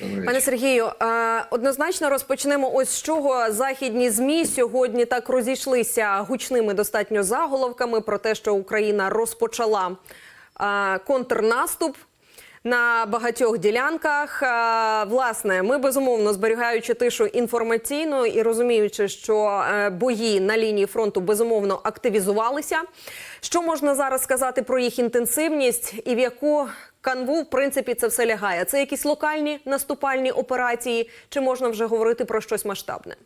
Пане. Сергію, е, однозначно розпочнемо ось з чого західні змі сьогодні так розійшлися гучними достатньо заголовками про те, що Україна розпочала е, контрнаступ. На багатьох ділянках, Е, власне, ми безумовно зберігаючи тишу інформаційну і розуміючи, що е, бої на лінії фронту безумовно активізувалися. Що можна зараз сказати про їх інтенсивність і в яку канву в принципі це все лягає? Це якісь локальні наступальні операції, чи можна вже говорити про щось масштабне?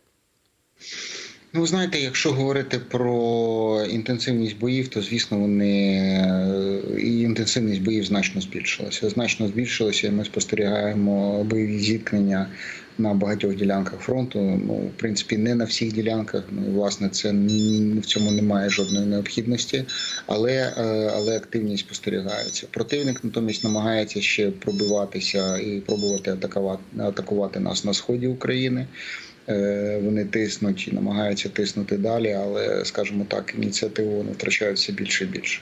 Ну, знаєте, якщо говорити про інтенсивність боїв, то звісно вони е, і інтенсивність боїв значно збільшилася. Значно збільшилася, і ми спостерігаємо бойові зіткнення на багатьох ділянках фронту. Ну, в принципі, не на всіх ділянках. Ну власне це в цьому немає жодної необхідності, але, е, але активність спостерігається. Противник натомість намагається ще пробиватися і пробувати атакувати, атакувати нас на сході України. Е, Вони тиснуть і намагаються тиснути далі, але, скажімо так, ініціативу вони втрачають все більше і більше.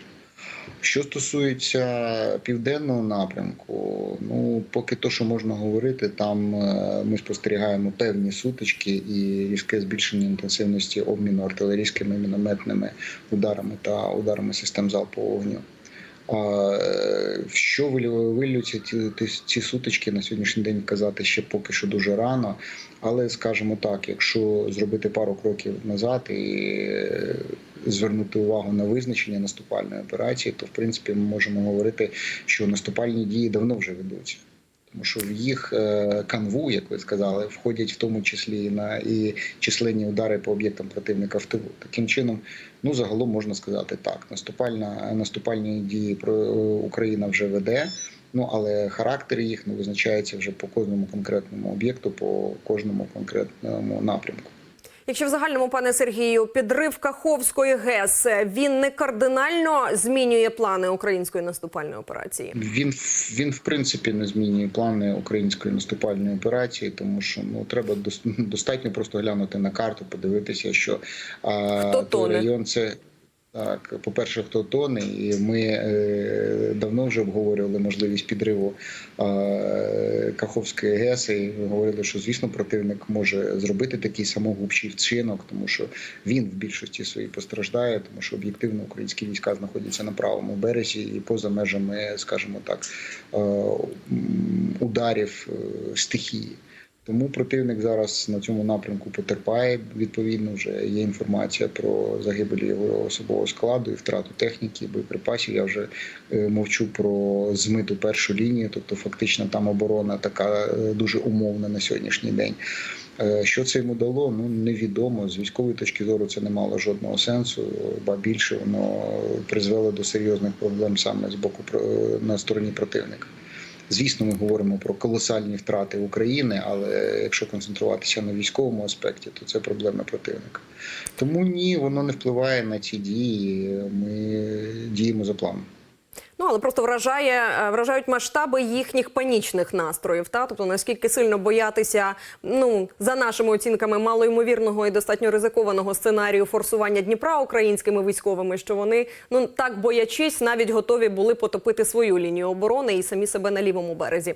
Що стосується південного напрямку, ну поки то, що можна говорити, там е, ми спостерігаємо певні сутички і різке збільшення інтенсивності обміну артилерійськими мінометними ударами та ударами систем залпового вогню. Що вилються ці сутички на сьогоднішній день казати ще поки що дуже рано. Але скажімо так, якщо зробити пару кроків назад і е, звернути увагу на визначення наступальної операції, то в принципі ми можемо говорити, що наступальні дії давно вже ведуться. Тому що в їх е, канву, як ви сказали, входять в тому числі на і численні удари по об'єктам противника в тилу. Таким чином, ну загалом можна сказати так: наступальна наступальні дії про е, Україна вже веде. Ну але характер їх ну, визначається вже по кожному конкретному об'єкту, по кожному конкретному напрямку. Якщо в загальному, пане Сергію, підрив Каховської ГЕС він не кардинально змінює плани української наступальної операції. Він він в принципі не змінює плани української наступальної операції, тому що ну треба достатньо просто глянути на карту, подивитися, що а, той район це. Так, по-перше, хто тоне, і ми е, давно вже обговорювали можливість підриву е, Каховської ГЕС, і говорили, що звісно противник може зробити такий самогубчий вчинок, тому що він в більшості своїй постраждає, тому що об'єктивно українські війська знаходяться на правому березі і поза межами, скажімо так, е, ударів е, стихії. Тому противник зараз на цьому напрямку потерпає. Відповідно, вже є інформація про загибель його особового складу і втрату техніки, боєприпасів. Я вже е, мовчу про змиту першу лінію, тобто фактично там оборона така е, дуже умовна на сьогоднішній день. Е, Що це йому дало? Ну невідомо. З військової точки зору це не мало жодного сенсу, ба більше воно призвело до серйозних проблем саме з боку на стороні противника. Звісно, ми говоримо про колосальні втрати України, але якщо концентруватися на військовому аспекті, то це проблема противника. Тому ні, воно не впливає на ці дії. Ми діємо за планом. Але просто вражає е, вражають масштаби їхніх панічних настроїв. Та тобто наскільки сильно боятися, ну за нашими оцінками, малоймовірного і достатньо ризикованого сценарію форсування Дніпра українськими військовими, що вони ну так боячись, навіть готові були потопити свою лінію оборони і самі себе на лівому березі.